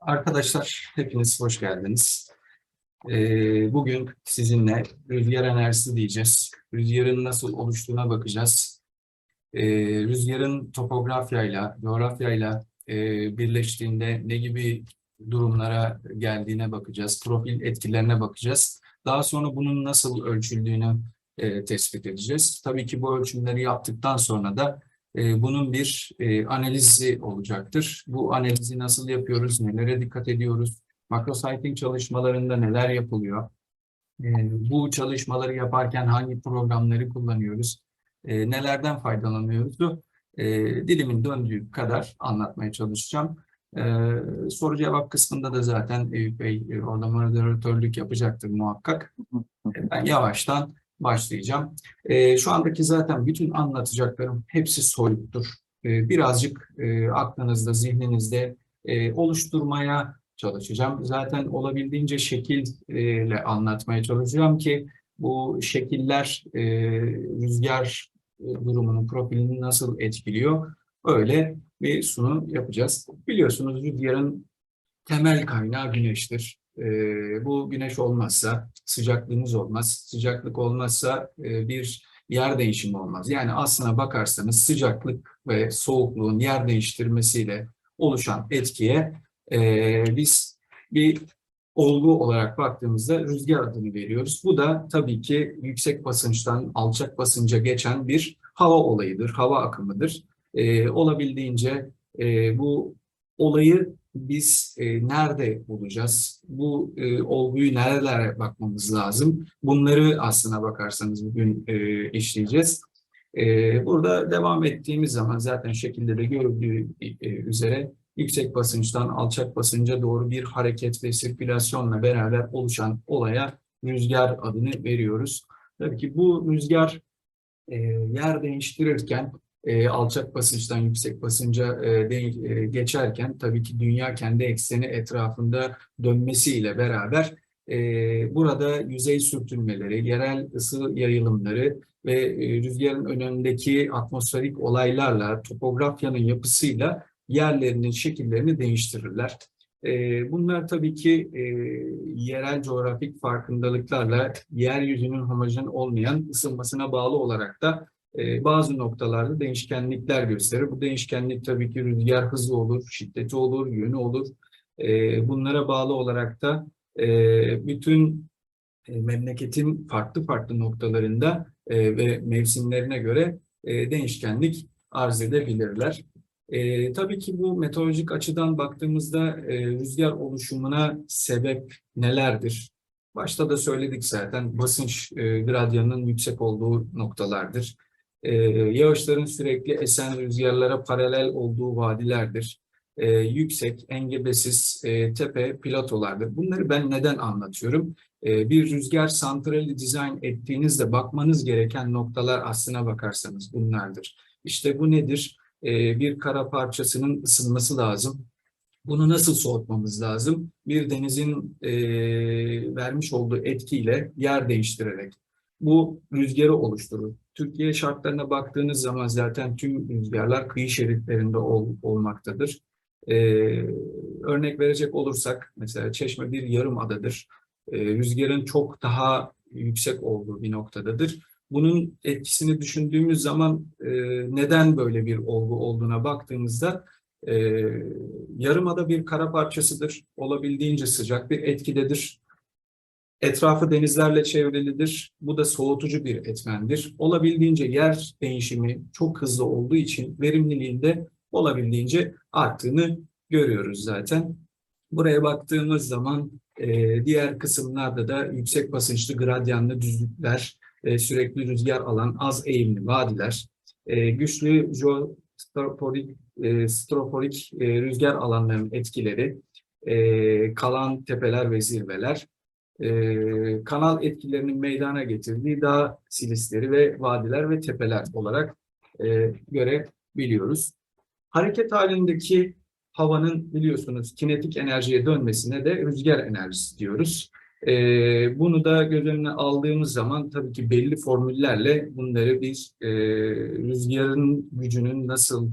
Arkadaşlar hepiniz hoş geldiniz. Ee, bugün sizinle rüzgar enerjisi diyeceğiz. Rüzgarın nasıl oluştuğuna bakacağız. Ee, rüzgarın topografyayla, coğrafyayla e, birleştiğinde ne gibi durumlara geldiğine bakacağız. Profil etkilerine bakacağız. Daha sonra bunun nasıl ölçüldüğünü e, tespit edeceğiz. Tabii ki bu ölçümleri yaptıktan sonra da bunun bir e, analizi olacaktır. Bu analizi nasıl yapıyoruz, nelere dikkat ediyoruz, makro siting çalışmalarında neler yapılıyor, e, bu çalışmaları yaparken hangi programları kullanıyoruz, e, nelerden faydalanıyoruz, e, dilimin döndüğü kadar anlatmaya çalışacağım. Soru cevap kısmında da zaten Eyüp Bey e, orada moderatörlük yapacaktır muhakkak. Ben yavaştan başlayacağım. E, şu andaki zaten bütün anlatacaklarım hepsi soyuttur. E, birazcık e, aklınızda, zihninizde e, oluşturmaya çalışacağım. Zaten olabildiğince şekille anlatmaya çalışacağım ki bu şekiller e, rüzgar e, durumunun profilini nasıl etkiliyor öyle bir sunum yapacağız. Biliyorsunuz rüzgarın temel kaynağı güneştir. Ee, bu güneş olmazsa sıcaklığımız olmaz. Sıcaklık olmazsa e, bir yer değişimi olmaz. Yani aslına bakarsanız sıcaklık ve soğukluğun yer değiştirmesiyle oluşan etkiye e, biz bir olgu olarak baktığımızda rüzgar adını veriyoruz. Bu da tabii ki yüksek basınçtan alçak basınca geçen bir hava olayıdır, hava akımıdır. E, olabildiğince e, bu olayı biz e, nerede bulacağız? Bu e, olguyu nerelere bakmamız lazım? Bunları aslına bakarsanız bugün e, işleyeceğiz. E, burada devam ettiğimiz zaman zaten şekilde de görüldüğü e, üzere yüksek basınçtan alçak basınca doğru bir hareket ve sirkülasyonla beraber oluşan olaya rüzgar adını veriyoruz. Tabii ki bu rüzgar e, yer değiştirirken e, alçak basınçtan yüksek basınca e, de, e, geçerken tabii ki dünya kendi ekseni etrafında dönmesiyle beraber e, burada yüzey sürtünmeleri, yerel ısı yayılımları ve e, rüzgarın önündeki atmosferik olaylarla, topografyanın yapısıyla yerlerinin şekillerini değiştirirler. E, bunlar tabii ki e, yerel coğrafik farkındalıklarla yeryüzünün homojen olmayan ısınmasına bağlı olarak da bazı noktalarda değişkenlikler gösterir. Bu değişkenlik tabii ki rüzgar hızı olur, şiddeti olur, yönü olur. E, bunlara bağlı olarak da e, bütün e, memleketin farklı farklı noktalarında e, ve mevsimlerine göre değişkenlik arz edebilirler. E, tabii ki bu meteorolojik açıdan baktığımızda e, rüzgar oluşumuna sebep nelerdir? Başta da söyledik zaten basınç e, gradyanının yüksek olduğu noktalardır e, yağışların sürekli esen rüzgarlara paralel olduğu vadilerdir. E, yüksek, engebesiz e, tepe platolardır. Bunları ben neden anlatıyorum? E, bir rüzgar santrali dizayn ettiğinizde bakmanız gereken noktalar aslına bakarsanız bunlardır. İşte bu nedir? E, bir kara parçasının ısınması lazım. Bunu nasıl soğutmamız lazım? Bir denizin e, vermiş olduğu etkiyle yer değiştirerek. Bu rüzgarı oluşturur. Türkiye şartlarına baktığınız zaman zaten tüm rüzgarlar kıyı şeritlerinde ol, olmaktadır. Ee, örnek verecek olursak mesela Çeşme bir yarım adadır. Ee, rüzgarın çok daha yüksek olduğu bir noktadadır. Bunun etkisini düşündüğümüz zaman e, neden böyle bir olgu olduğuna baktığımızda e, yarımada bir kara parçasıdır. Olabildiğince sıcak bir etkidedir. Etrafı denizlerle çevrilidir. Bu da soğutucu bir etmendir. Olabildiğince yer değişimi çok hızlı olduğu için verimliliğinde olabildiğince arttığını görüyoruz zaten. Buraya baktığımız zaman e, diğer kısımlarda da yüksek basınçlı gradyanlı düzlükler, e, sürekli rüzgar alan az eğimli vadiler, e, güçlü geostroporik e, stroporik e, rüzgar alanlarının etkileri, e, kalan tepeler ve zirveler, e, kanal etkilerinin meydana getirdiği dağ silisleri ve vadiler ve tepeler olarak e, görebiliyoruz. Hareket halindeki havanın biliyorsunuz kinetik enerjiye dönmesine de rüzgar enerjisi diyoruz. E, bunu da göz önüne aldığımız zaman tabii ki belli formüllerle bunları biz e, rüzgarın gücünün nasıl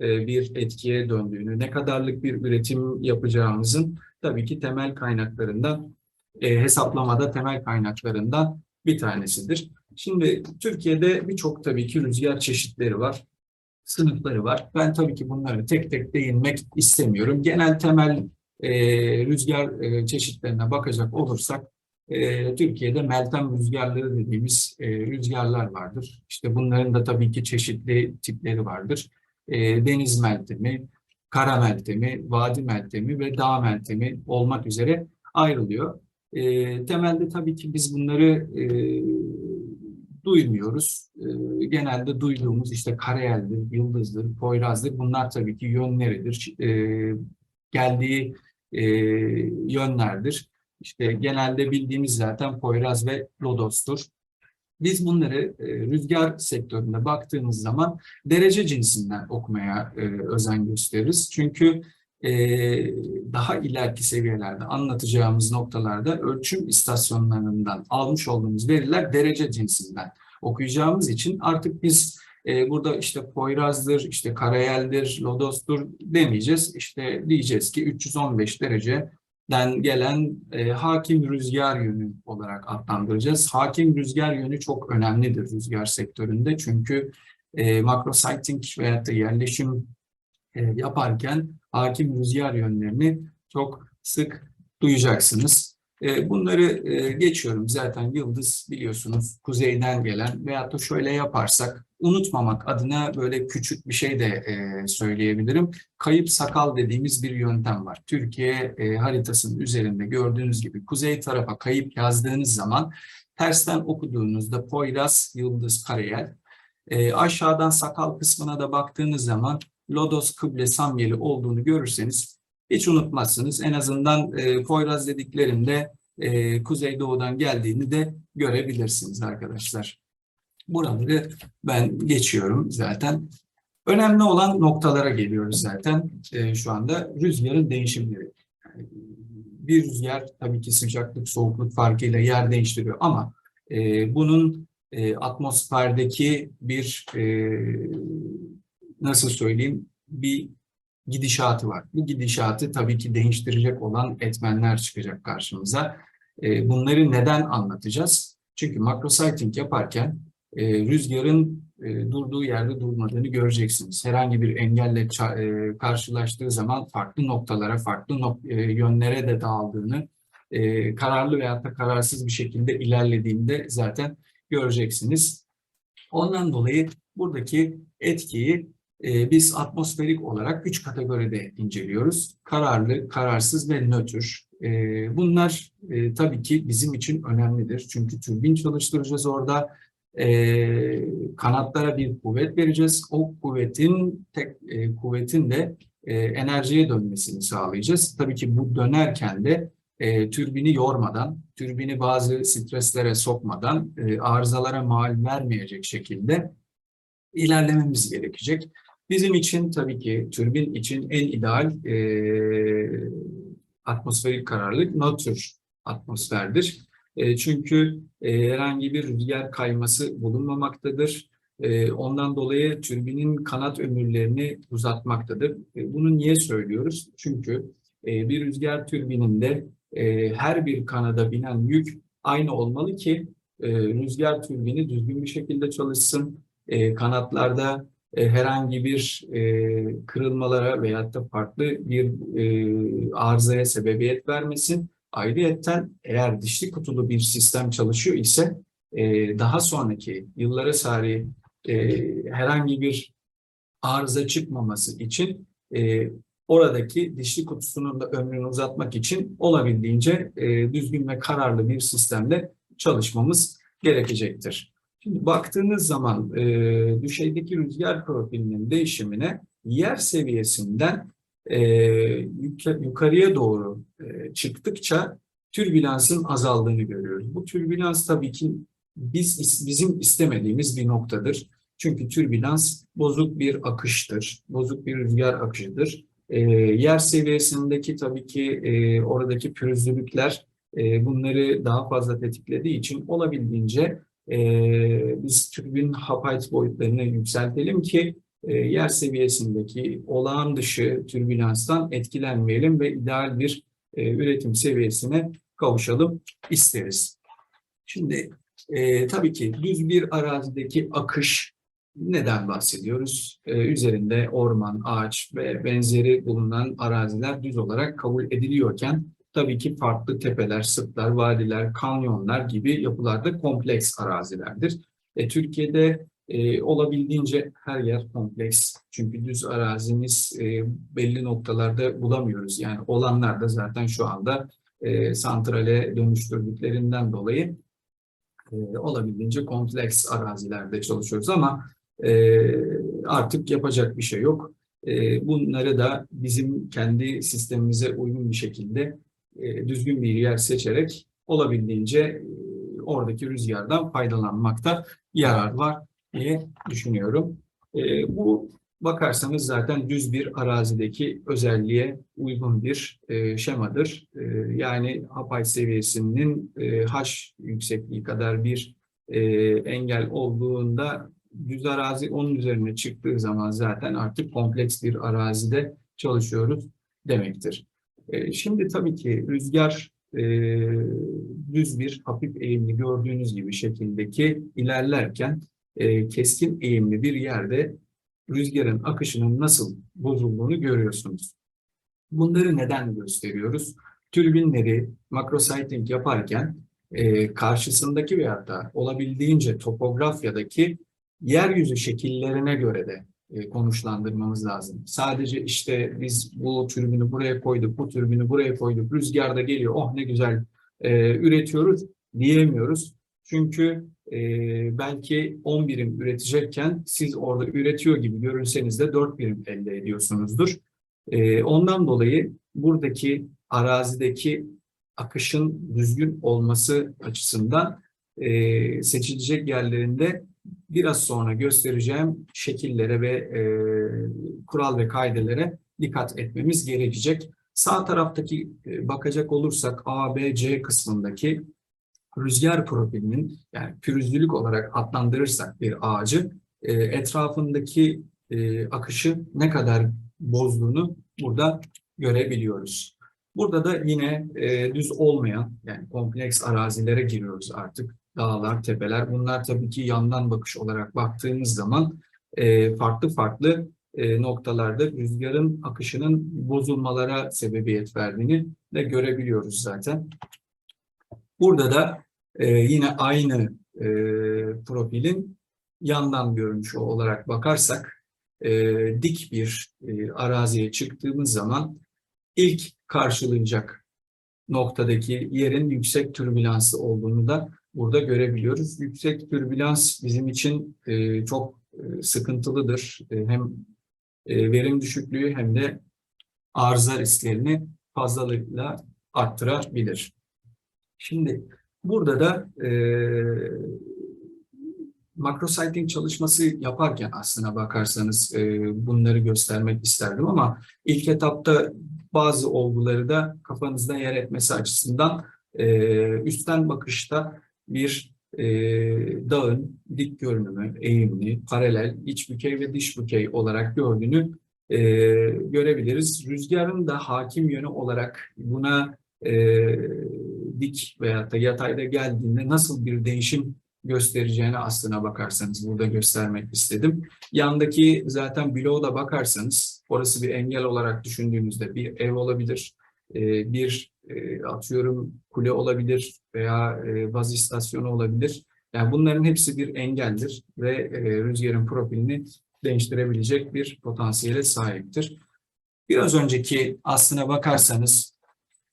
e, bir etkiye döndüğünü, ne kadarlık bir üretim yapacağımızın tabii ki temel kaynaklarından, e, hesaplamada temel kaynaklarından bir tanesidir. Şimdi Türkiye'de birçok tabii ki rüzgar çeşitleri var, sınıfları var. Ben tabii ki bunları tek tek değinmek istemiyorum. Genel temel e, rüzgar e, çeşitlerine bakacak olursak, e, Türkiye'de meltem rüzgarları dediğimiz e, rüzgarlar vardır. İşte bunların da tabii ki çeşitli tipleri vardır. E, deniz meltemi, kara meltemi, vadi meltemi ve dağ meltemi olmak üzere ayrılıyor. E, temelde tabii ki biz bunları e, duymuyoruz. E, genelde duyduğumuz işte karayeldir, yıldızdır, poyrazdır. Bunlar tabii ki yönleridir. E, geldiği e, yönlerdir. İşte genelde bildiğimiz zaten Poyraz ve Lodos'tur. Biz bunları e, rüzgar sektöründe baktığımız zaman derece cinsinden okumaya e, özen gösteririz. Çünkü e, daha ileriki seviyelerde anlatacağımız noktalarda ölçüm istasyonlarından almış olduğumuz veriler derece cinsinden okuyacağımız için artık biz e, burada işte Poyraz'dır, işte Karayel'dir, Lodos'tur demeyeceğiz. İşte diyeceğiz ki 315 derece den gelen e, hakim rüzgar yönü olarak adlandıracağız. Hakim rüzgar yönü çok önemlidir rüzgar sektöründe çünkü e, makro sighting veya da yerleşim yaparken hakim rüzgar yönlerini çok sık duyacaksınız. E, bunları e, geçiyorum zaten yıldız biliyorsunuz kuzeyden gelen veyahut da şöyle yaparsak unutmamak adına böyle küçük bir şey de e, söyleyebilirim. Kayıp sakal dediğimiz bir yöntem var. Türkiye e, haritasının üzerinde gördüğünüz gibi kuzey tarafa kayıp yazdığınız zaman tersten okuduğunuzda Poyraz, Yıldız, Karayel. E, aşağıdan sakal kısmına da baktığınız zaman Lodos, Kıble, Samyeli olduğunu görürseniz hiç unutmazsınız. En azından e, Poyraz dediklerinde e, Kuzeydoğu'dan geldiğini de görebilirsiniz arkadaşlar. Buraları ben geçiyorum zaten. Önemli olan noktalara geliyoruz zaten e, şu anda. Rüzgarın değişimleri. Bir rüzgar tabii ki sıcaklık, soğukluk farkıyla yer değiştiriyor ama e, bunun e, atmosferdeki bir e, nasıl söyleyeyim bir gidişatı var. Bu gidişatı tabii ki değiştirecek olan etmenler çıkacak karşımıza. E, bunları neden anlatacağız? Çünkü makro sighting yaparken e, rüzgarın e, durduğu yerde durmadığını göreceksiniz. Herhangi bir engelle e, karşılaştığı zaman farklı noktalara, farklı nok yönlere de dağıldığını, kararlı veyahut da kararsız bir şekilde ilerlediğinde zaten göreceksiniz. Ondan dolayı buradaki etkiyi e, biz atmosferik olarak üç kategoride inceliyoruz. Kararlı, kararsız ve nötr. E, bunlar e, tabii ki bizim için önemlidir. Çünkü türbin çalıştıracağız orada. E, kanatlara bir kuvvet vereceğiz. O kuvvetin tek e, kuvvetin de e, enerjiye dönmesini sağlayacağız. Tabii ki bu dönerken de e, türbini yormadan, türbini bazı streslere sokmadan, arızalara mal vermeyecek şekilde ilerlememiz gerekecek. Bizim için tabii ki türbin için en ideal e, atmosferik kararlılık nötr atmosferdir. E, çünkü e, herhangi bir rüzgar kayması bulunmamaktadır. E, ondan dolayı türbinin kanat ömürlerini uzatmaktadır. E, bunu niye söylüyoruz? Çünkü e, bir rüzgar türbininde e, her bir kanada binen yük aynı olmalı ki e, rüzgar türbini düzgün bir şekilde çalışsın. E, kanatlarda herhangi bir e, kırılmalara veyahut da farklı bir e, arızaya sebebiyet vermesin. Ayrıyeten eğer dişli kutulu bir sistem çalışıyor ise e, daha sonraki yıllara sari e, herhangi bir arıza çıkmaması için e, oradaki dişli kutusunun da ömrünü uzatmak için olabildiğince e, düzgün ve kararlı bir sistemde çalışmamız gerekecektir. Şimdi baktığınız zaman e, düşeydeki rüzgar profilinin değişimine yer seviyesinden e, yukarıya doğru e, çıktıkça türbülansın azaldığını görüyoruz. Bu türbülans tabii ki biz bizim istemediğimiz bir noktadır. Çünkü türbülans bozuk bir akıştır, bozuk bir rüzgar akışıdır. E, yer seviyesindeki tabii ki e, oradaki pürüzlülükler e, bunları daha fazla tetiklediği için olabildiğince e, biz türbin hapayt boyutlarını yükseltelim ki e, yer seviyesindeki olağan dışı türbülanstan etkilenmeyelim ve ideal bir e, üretim seviyesine kavuşalım isteriz. Şimdi e, tabii ki düz bir arazideki akış neden bahsediyoruz? E, üzerinde orman, ağaç ve benzeri bulunan araziler düz olarak kabul ediliyorken tabii ki farklı tepeler, sıklar, vadiler, kanyonlar gibi yapılarda kompleks arazilerdir. E, Türkiye'de e, olabildiğince her yer kompleks. Çünkü düz arazimiz e, belli noktalarda bulamıyoruz. Yani olanlar da zaten şu anda e, santrale dönüştürdüklerinden dolayı e, olabildiğince kompleks arazilerde çalışıyoruz ama e, artık yapacak bir şey yok. E, bunları da bizim kendi sistemimize uygun bir şekilde e, düzgün bir yer seçerek olabildiğince e, oradaki rüzgardan faydalanmakta yarar var diye düşünüyorum. E, bu bakarsanız zaten düz bir arazideki özelliğe uygun bir şemadır. Yani Hapay seviyesinin e, H yüksekliği kadar bir engel olduğunda düz arazi onun üzerine çıktığı zaman zaten artık kompleks bir arazide çalışıyoruz demektir. E, şimdi tabii ki rüzgar e, düz bir hafif eğimli gördüğünüz gibi şekildeki ilerlerken e, keskin eğimli bir yerde rüzgarın akışının nasıl bozulduğunu görüyorsunuz. Bunları neden gösteriyoruz? Türbinleri makrosighting yaparken karşısındaki veyahut da olabildiğince topografyadaki yeryüzü şekillerine göre de konuşlandırmamız lazım. Sadece işte biz bu türbünü buraya koyduk, bu türbünü buraya koyduk, rüzgar da geliyor, oh ne güzel e, üretiyoruz diyemiyoruz. Çünkü e, belki 10 birim üretecekken siz orada üretiyor gibi görünseniz de 4 birim elde ediyorsunuzdur. E, ondan dolayı buradaki arazideki akışın düzgün olması açısından e, seçilecek yerlerinde biraz sonra göstereceğim şekillere ve e, kural ve kaidelere dikkat etmemiz gerekecek. Sağ taraftaki e, bakacak olursak A, B, C kısmındaki rüzgar profilinin yani pürüzlülük olarak adlandırırsak bir ağacı e, etrafındaki e, akışı ne kadar bozduğunu burada görebiliyoruz. Burada da yine e, düz olmayan yani kompleks arazilere giriyoruz artık. Dağlar, tepeler bunlar tabii ki yandan bakış olarak baktığımız zaman e, farklı farklı e, noktalarda rüzgarın akışının bozulmalara sebebiyet verdiğini de görebiliyoruz zaten. Burada da e, yine aynı e, profilin yandan görünüşü olarak bakarsak e, dik bir e, araziye çıktığımız zaman ilk karşılayacak noktadaki yerin yüksek türbülansı olduğunu da burada görebiliyoruz. Yüksek türbülans bizim için e, çok e, sıkıntılıdır. E, hem e, verim düşüklüğü hem de arıza risklerini fazlalıkla arttırabilir. Şimdi burada da e, makrosighting çalışması yaparken aslına bakarsanız e, bunları göstermek isterdim ama ilk etapta bazı olguları da kafanızda yer etmesi açısından e, üstten bakışta bir e, dağın dik görünümü, eğimli, paralel, iç bükey ve dış bükey olarak gördüğünü e, görebiliriz. Rüzgarın da hakim yönü olarak buna e, dik veya da yatayda geldiğinde nasıl bir değişim göstereceğini aslına bakarsanız burada göstermek istedim. Yandaki zaten bloğa da bakarsanız orası bir engel olarak düşündüğünüzde bir ev olabilir, e, bir e, atıyorum kule olabilir veya e, baz istasyonu olabilir. Yani bunların hepsi bir engeldir ve e, rüzgarın profilini değiştirebilecek bir potansiyele sahiptir. Biraz önceki aslına bakarsanız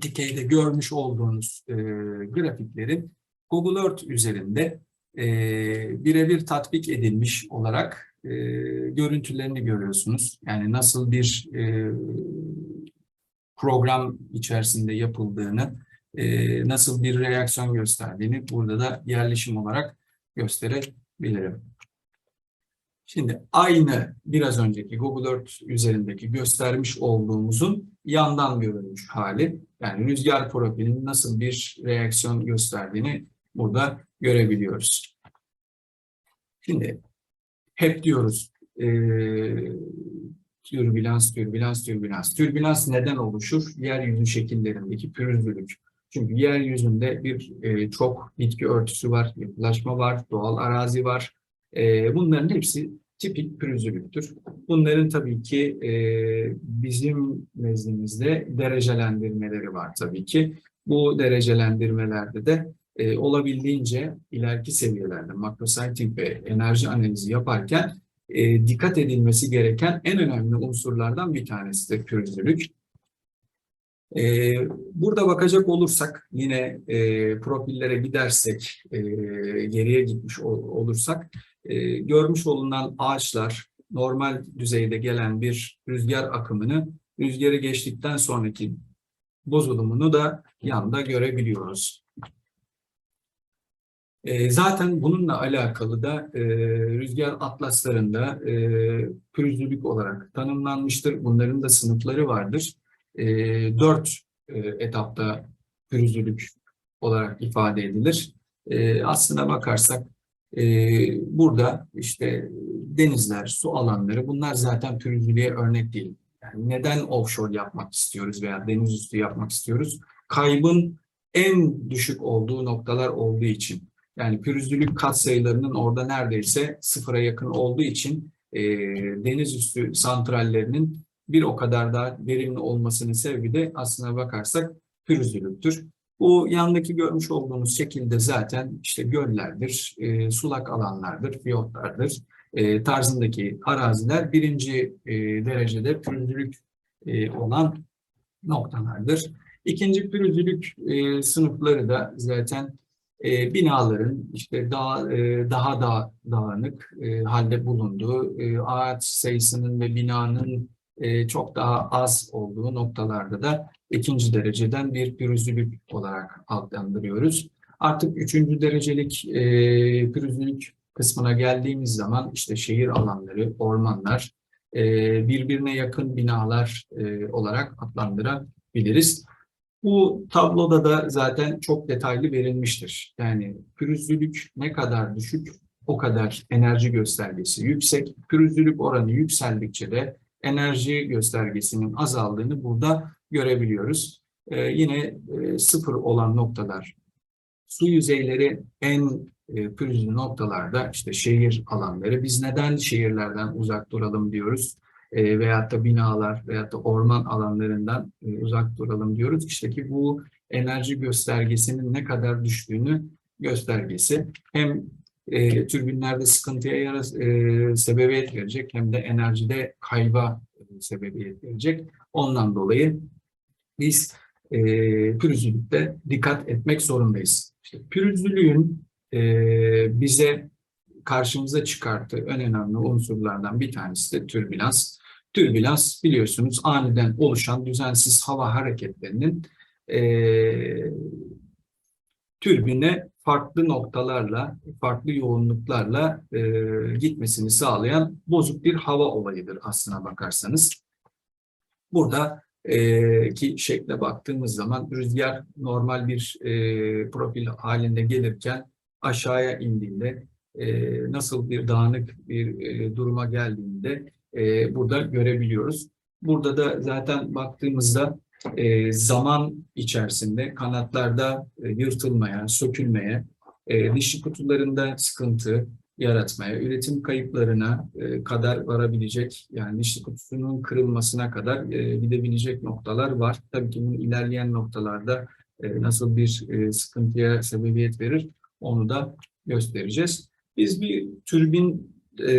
dikeyde görmüş olduğunuz e, grafiklerin Google Earth üzerinde e, birebir tatbik edilmiş olarak e, görüntülerini görüyorsunuz. Yani nasıl bir e, program içerisinde yapıldığını, e, nasıl bir reaksiyon gösterdiğini burada da yerleşim olarak gösterebilirim. Şimdi aynı biraz önceki Google Earth üzerindeki göstermiş olduğumuzun yandan görülmüş hali. Yani rüzgar profilinin nasıl bir reaksiyon gösterdiğini burada görebiliyoruz. Şimdi hep diyoruz e, türbülans, türbülans, türbülans. Türbülans neden oluşur? Yeryüzü şekillerindeki pürüzlülük. Çünkü yeryüzünde bir e, çok bitki örtüsü var, yapılaşma var, doğal arazi var. E, bunların hepsi tipik pürüzlülüktür. Bunların tabii ki e, bizim nezdimizde derecelendirmeleri var tabii ki. Bu derecelendirmelerde de e, olabildiğince ileriki seviyelerde makrosighting ve enerji analizi yaparken e, dikkat edilmesi gereken en önemli unsurlardan bir tanesi de pürüzlülük. E, burada bakacak olursak yine e, profillere gidersek e, geriye gitmiş ol, olursak e, görmüş olunan ağaçlar normal düzeyde gelen bir rüzgar akımını rüzgarı geçtikten sonraki bozulumunu da yanda görebiliyoruz. E, zaten bununla alakalı da e, rüzgar atlaslarında e, pürüzlülük olarak tanımlanmıştır. Bunların da sınıfları vardır. E, dört e, etapta pürüzlülük olarak ifade edilir. E, aslına bakarsak e, burada işte denizler, su alanları bunlar zaten pürüzlülüğe örnek değil. Yani neden offshore yapmak istiyoruz veya deniz üstü yapmak istiyoruz? Kaybın en düşük olduğu noktalar olduğu için. Yani pürüzlülük katsayılarının orada neredeyse sıfıra yakın olduğu için e, deniz üstü santrallerinin bir o kadar daha verimli olmasının sebebi de aslına bakarsak pürüzlülüktür. Bu yandaki görmüş olduğunuz şekilde zaten işte göllerdir, e, sulak alanlardır, fiyotlardır e, tarzındaki araziler birinci e, derecede pürüzlülük e, olan noktalardır. İkinci pürüzlülük e, sınıfları da zaten e, binaların işte daha e, daha da dağınık e, halde bulunduğu, e, ağaç sayısının ve binanın e, çok daha az olduğu noktalarda da ikinci dereceden bir pürüzlülük olarak adlandırıyoruz. Artık üçüncü derecelik e, pürüzlülük kısmına geldiğimiz zaman işte şehir alanları, ormanlar, e, birbirine yakın binalar e, olarak adlandırabiliriz. Bu tabloda da zaten çok detaylı verilmiştir. Yani pürüzlülük ne kadar düşük, o kadar enerji göstergesi yüksek. Pürüzlülük oranı yükseldikçe de enerji göstergesinin azaldığını burada görebiliyoruz. Ee, yine e, sıfır olan noktalar, su yüzeyleri en e, pürüzlü noktalarda işte şehir alanları. Biz neden şehirlerden uzak duralım diyoruz? E, veyahut da binalar veyahut da orman alanlarından e, uzak duralım diyoruz. İşte ki bu enerji göstergesinin ne kadar düştüğünü göstergesi. Hem e, türbinlerde sıkıntıya yara, e, sebebiyet verecek hem de enerjide kayba sebebiyet verecek. Ondan dolayı biz e, pürüzlülükte dikkat etmek zorundayız. İşte pürüzlülüğün e, bize karşımıza çıkarttığı en önemli unsurlardan bir tanesi de türbülans. Türbülans biliyorsunuz aniden oluşan düzensiz hava hareketlerinin e, türbine farklı noktalarla, farklı yoğunluklarla e, gitmesini sağlayan bozuk bir hava olayıdır aslına bakarsanız. Burada e, ki şekle baktığımız zaman rüzgar normal bir e, profil halinde gelirken aşağıya indiğinde e, nasıl bir dağınık bir e, duruma geldiğinde e, burada görebiliyoruz. Burada da zaten baktığımızda e, zaman içerisinde kanatlarda e, yırtılmaya, sökülmeye, e, dişli kutularında sıkıntı yaratmaya, üretim kayıplarına e, kadar varabilecek, yani dişli kutusunun kırılmasına kadar e, gidebilecek noktalar var. Tabii ki bunun ilerleyen noktalarda e, nasıl bir e, sıkıntıya sebebiyet verir onu da göstereceğiz. Biz bir türbin e,